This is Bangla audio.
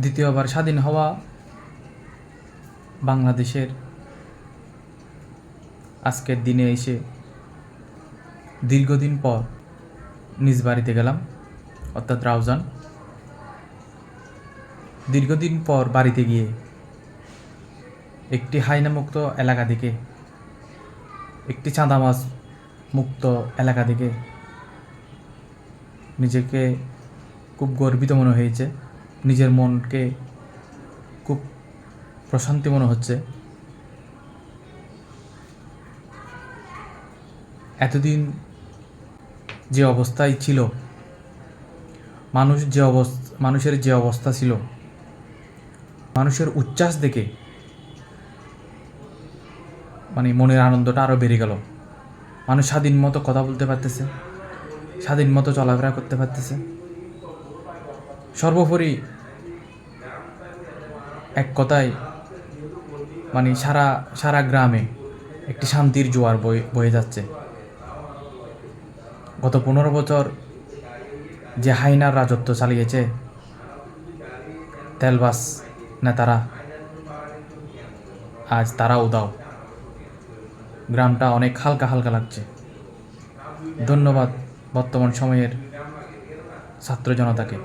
দ্বিতীয়বার স্বাধীন হওয়া বাংলাদেশের আজকের দিনে এসে দীর্ঘদিন পর নিজ বাড়িতে গেলাম, অর্থাৎ রাউজান। দীর্ঘদিন পর বাড়িতে গিয়ে একটি হাইনামুক্ত এলাকা থেকে, একটি চাঁদামাছ মুক্ত এলাকা থেকে নিজেকে খুব গর্বিত মনে হয়েছে। নিজের মনকে খুব প্রশান্তি মনে হচ্ছে। এতদিন যে অবস্থায় ছিল, মানুষ যে অবস্থা মানুষের যে অবস্থা ছিল, মানুষের উচ্ছ্বাস দেখে মানে মনের আনন্দটা আরও বেড়ে গেল। মানুষ স্বাধীন মতো কথা বলতে পারতেছে, স্বাধীন মতো চলাফেরা করতে পারতেছে। সর্বোপরি এক কথায় মানে সারা সারা গ্রামে একটি শান্তির জোয়ার বয়ে বয়ে যাচ্ছে। গত পনেরো বছর যে হাইনার রাজত্ব চালিয়েছে, তেলবাস নেতারা, আজ তারা উদাও গ্রামটা অনেক হালকা হালকা লাগছে। ধন্যবাদ বর্তমান সময়ের ছাত্র জনতাকে।